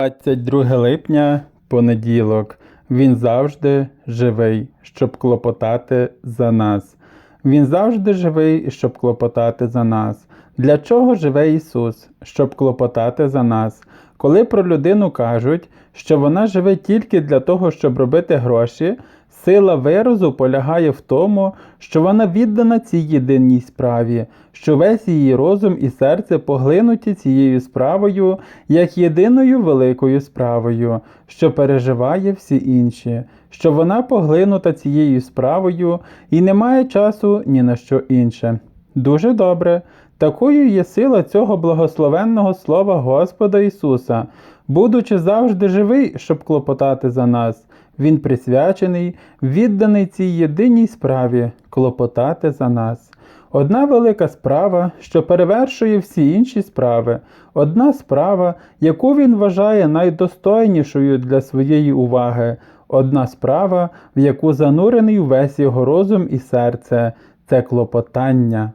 22 липня, понеділок. Він завжди живий, щоб клопотати за нас. Він завжди живий, щоб клопотати за нас. Для чого живе Ісус? Щоб клопотати за нас. Коли про людину кажуть, що вона живе тільки для того, щоб робити гроші, сила виразу полягає в тому, що вона віддана цій єдиній справі, що весь її розум і серце поглинуті цією справою як єдиною великою справою, що переживає всі інші, що вона поглинута цією справою і не має часу ні на що інше. Дуже добре. Такою є сила цього благословенного слова Господа Ісуса, будучи завжди живий, щоб клопотати за нас. Він присвячений, відданий цій єдиній справі клопотати за нас. Одна велика справа, що перевершує всі інші справи, одна справа, яку він вважає найдостойнішою для своєї уваги, одна справа, в яку занурений увесь його розум і серце це клопотання.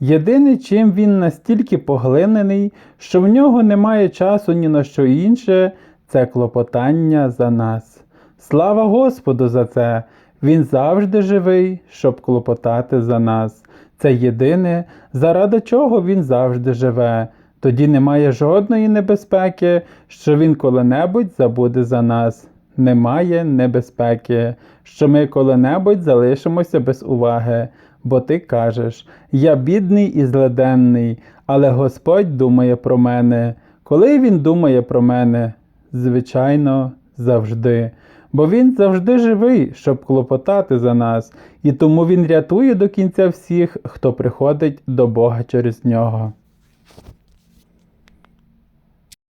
Єдине, чим він настільки поглинений, що в нього немає часу ні на що інше, це клопотання за нас. Слава Господу за це! Він завжди живий, щоб клопотати за нас. Це єдине, заради чого він завжди живе. Тоді немає жодної небезпеки, що він коли-небудь забуде за нас. Немає небезпеки, що ми коли-небудь залишимося без уваги. Бо ти кажеш, я бідний і зледенний, але Господь думає про мене. Коли Він думає про мене? Звичайно, завжди. Бо Він завжди живий, щоб клопотати за нас, і тому Він рятує до кінця всіх, хто приходить до Бога через нього.